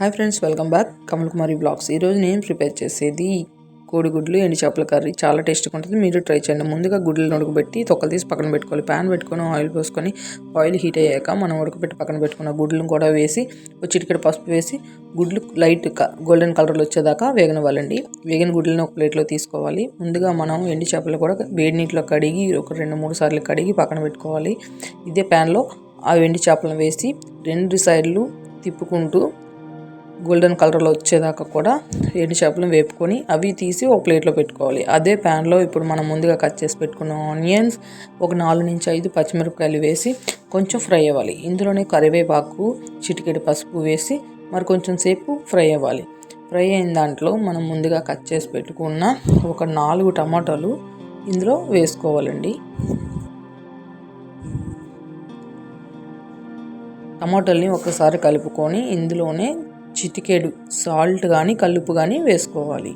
Hi friends welcome back. Kamal Kumari vlogs ఈరోజు నేను prepare చేసేది కోడిగుడ్లు ఎండి చేపల కర్రీ. చాలా టేస్ట్గా ఉంటుంది. మీరు ట్రై చేయండి. ముందుగా గుడ్లను ఉడకబెట్టి తొక్కలు తీసి పక్కన పెట్టుకోవాలి. ప్యాన్ పెట్టుకొని ఆయిల్ పోసుకొని ఆయిల్ హీట్ అయ్యాక మనం ఉడకబెట్టి పక్కన పెట్టుకున్న గుడ్లను కూడా వేసి ఒక చిటికెడు పసుపు వేసి గుడ్లు లైట్ గోల్డెన్ కలర్లో వచ్చేదాకా వేగనివ్వాలండి. వేగిన గుడ్లను ఒక ప్లేట్లో తీసుకోవాలి. ముందుగా మనం ఎండి చేపలు కూడా వేడి నీటిలో కడిగి ఒక రెండు మూడు సార్లు కడిగి పక్కన పెట్టుకోవాలి. ఇదే ప్యాన్లో ఆ ఎండి చేపలను వేసి రెండు సైడ్లు తిప్పుకుంటూ గోల్డెన్ కలర్లో వచ్చేదాకా కూడా ఎండు చేపలను వేపుకొని అవి తీసి ఒక ప్లేట్లో పెట్టుకోవాలి. అదే ప్యాన్లో ఇప్పుడు మనం ముందుగా కట్ చేసి పెట్టుకున్న ఆనియన్స్ ఒక నాలుగు నుంచి ఐదు పచ్చిమిరపకాయలు వేసి కొంచెం ఫ్రై అవ్వాలి. ఇందులోనే కరివేపాకు చిటికెడు పసుపు వేసి మరి కొంచెం సేపు ఫ్రై అవ్వాలి. ఫ్రై అయిన దాంట్లో మనం ముందుగా కట్ చేసి పెట్టుకున్న ఒక నాలుగు టమాటాలు ఇందులో వేసుకోవాలండి. టమాటాలని ఒకసారి కలుపుకొని ఇందులోనే చిటికెడు సాల్ట్ కానీ కల్లుపు కానీ వేసుకోవాలి.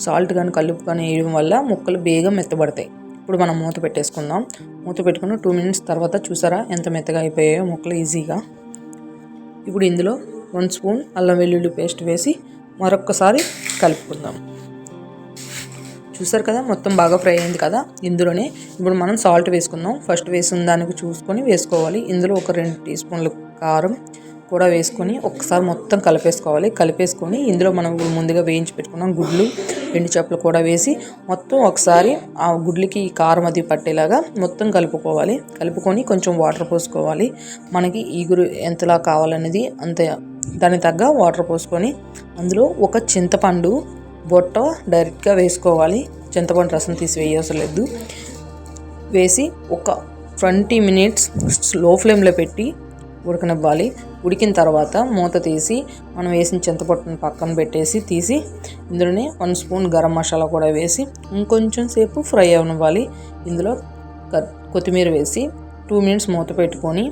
సాల్ట్ కానీ కల్లుపు కానీ వేయడం వల్ల ముక్కలు బేగం మెత్తబడతాయి. ఇప్పుడు మనం మూత పెట్టేసుకుందాం. మూత పెట్టుకుని టూ మినిట్స్ తర్వాత చూసారా ఎంత మెత్తగా అయిపోయాయో ముక్కలు ఈజీగా. ఇప్పుడు ఇందులో వన్ స్పూన్ అల్లం వెల్లుల్లి పేస్ట్ వేసి మరొక్కసారి కలుపుకుందాం. చూసారు కదా మొత్తం బాగా ఫ్రై అయింది కదా? ఇందులోనే ఇప్పుడు మనం సాల్ట్ వేసుకుందాం. ఫస్ట్ వేసిన దానికి చూసుకొని వేసుకోవాలి. ఇందులో ఒక రెండు టీ స్పూన్లు కారం కూడా వేసుకొని ఒకసారి మొత్తం కలిపేసుకోవాలి. కలిపేసుకొని ఇందులో మనం ముందుగా వేయించి పెట్టుకున్నాం గుడ్లు ఎండు చేపలు కూడా వేసి మొత్తం ఒకసారి ఆ గుడ్లకి కారం అది పట్టేలాగా మొత్తం కలుపుకోవాలి. కలుపుకొని కొంచెం వాటర్ పోసుకోవాలి. మనకి ఈగురు ఎంతలా కావాలనేది అంత. దానికి తగ్గ వాటర్ పోసుకొని అందులో ఒక చింతపండు బొట్ట డైరెక్ట్గా వేసుకోవాలి. చింతపండు రసం తీసి వేయవసరం లేదు. వేసి ఒక ట్వంటీ మినిట్స్ స్లో ఫ్లేమ్లో పెట్టి ఉడకనివ్వాలి. ఉడికిన తర్వాత మూత తీసి మనం వేసిన చింతపట్టును పక్కన పెట్టేసి తీసి ఇందులోనే వన్ స్పూన్ గరం మసాలా కూడా వేసి ఇంకొంచెం సేపు ఫ్రై అవనివ్వాలి. ఇందులో కొత్తిమీర వేసి టూ మినిట్స్ మూత పెట్టుకొని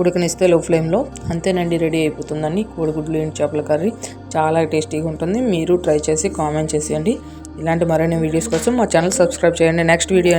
ఉడకనిస్తే లో ఫ్లేమ్లో అంతేనండి రెడీ అయిపోతుందండి కోడిగుడ్లు ఎండు చేపల కర్రీ. చాలా టేస్టీగా ఉంటుంది. మీరు ట్రై చేసి కామెంట్ చేసేయండి. ఇలాంటి మరిన్ని వీడియోస్ కోసం మా ఛానల్ సబ్స్క్రైబ్ చేయండి. Next video